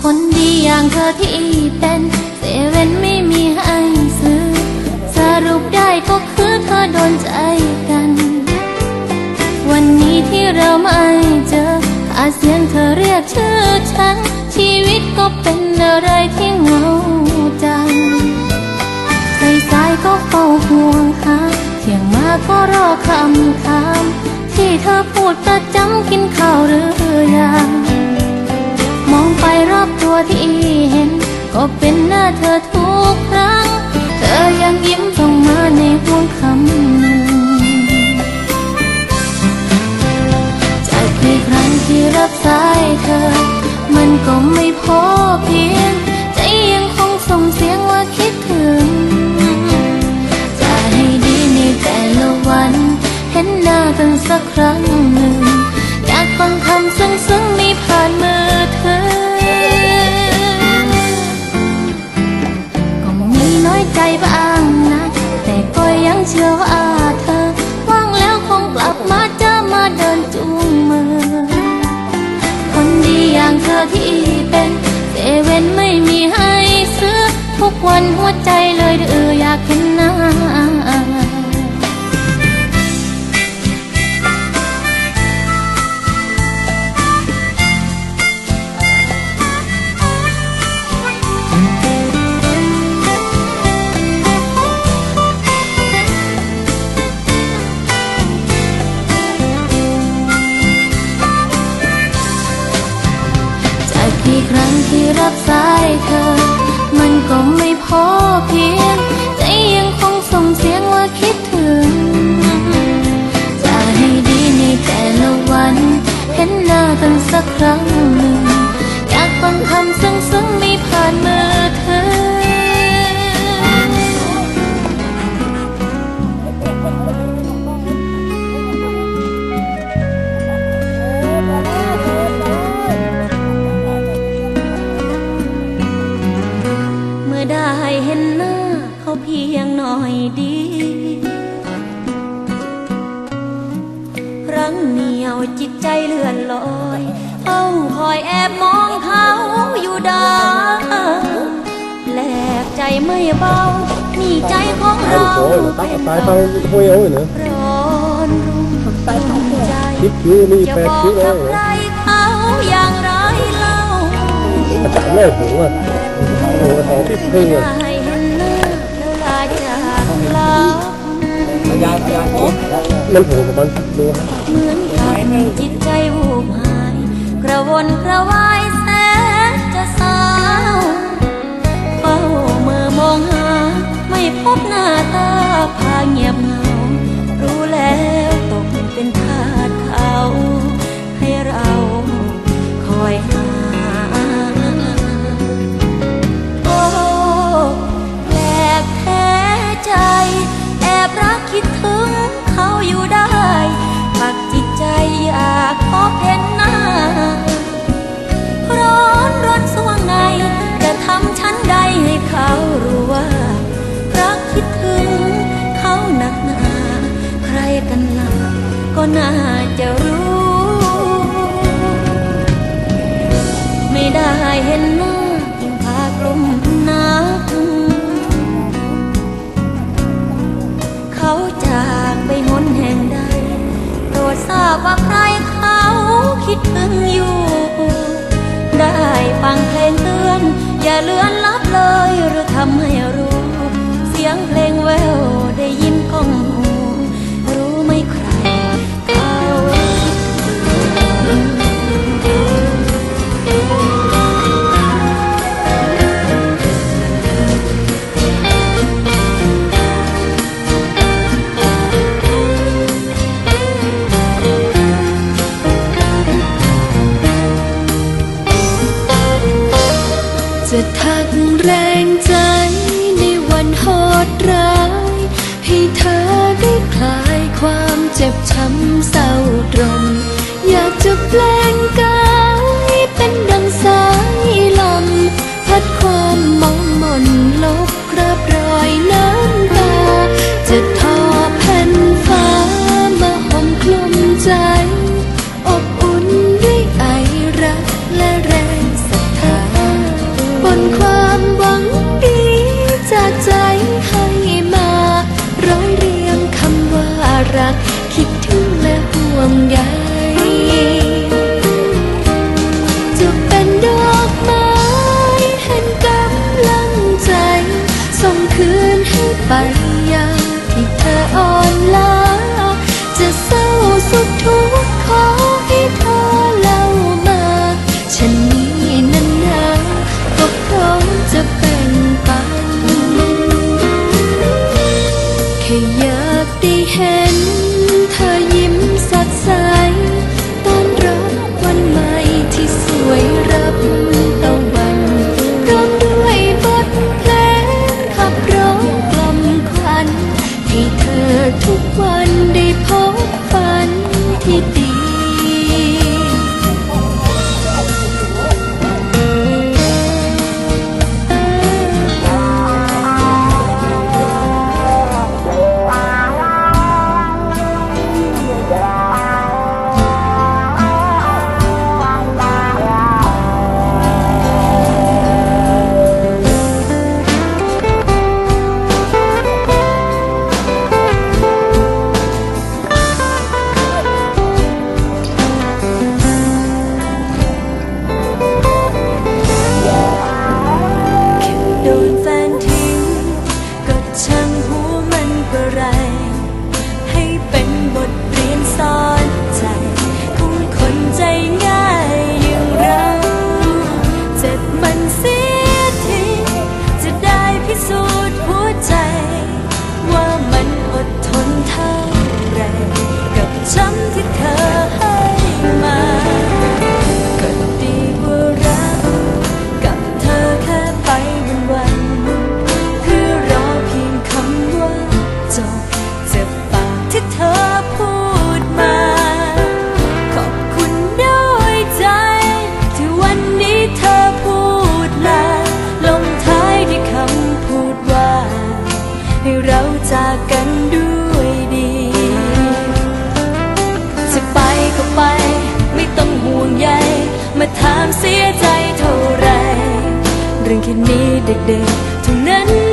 คนดีอย่างเธอที่เป็นเซเว่นไม่มีให้ซื้อ สรุปได้ก็คือเธอโดนใจกัน วันนี้ที่เราไม่ อาเสียงเธอเรียกชื่อฉัน ชีวิตก็เป็นอะไรที่เหงาจังสายสายก็เฝ้าห่วงหาเที่ยงมาก็รอคำถามที่เธอพูดประจำกินข้าวหรือยัง มองไปรอบตัวที่เห็น ก็เป็นหน้าเธอทุกครั้ง เธอยังยิ้ม ที่รับสายเธอ มันก็ไม่พอเพียง ใจยังคงส่งเสียงว่าคิดถึง จะให้ดีในแต่ละวัน เห็นหน้ากันสักครั้งหนึ่งอยากฟังคำซึ้งๆไม่ผ่านมือเธอ ก็มีน้อยใจบ้างนะ แต่ก็ยังเชื่อว่า ทุกวันหัวใจเลยเดืออยากเห็นหน้า งเหนียวจิตใจเลื่อนลอยเฝ้าคอยแอบมองเขาอยู่ดาแลกใจไม่เบานี่ใจของเรา Tao có tại tao hôi ối nữa ร้อนรุ่มใจ Kiếp chứ đi จะ phép บอก chứ กับ đó ใครเขาอย่างไรเล่า Chẳng này cũng à Ủa họ tiếp thương à ให้เห็นหน้าแล้วลาจา มันโผล่กับมันดูเหมือนกับจิตใจวูบหาย กระวนกระวายแสนจะเศร้าเฝ้าเมื่อมองหา ไม่พบหน้าตาพาเงียบ เห็นหน้ายิ่งพากลมหนัก เขาจากไปหนแห่งใด โปรดทราบว่าใครเขาคิดถึงอยู่ ได้ฟังเพลงเตือน อย่าเลือนลับเลยหรือทำให้รู้ เสียงเพลงแววได้ยินก้องหู กแรงใจ ในวันโหดร้าย ให้เธอได้คลายความเจ็บช้ำเศร้าตรม อยากจะแปลงกาย ใจให้มาร้อยเรียงคำว่ารัก คิดถึงและห่วงใยจะเป็นดอกไม้แห่งกำลังใจ ส่งคืนให้ไปยังที่เธออ่อนล้าจะเศร้าสุดทุกข์ขอ แค่อยากได้เห็น เรื่องแค่นี้เด็กๆเท่านั้น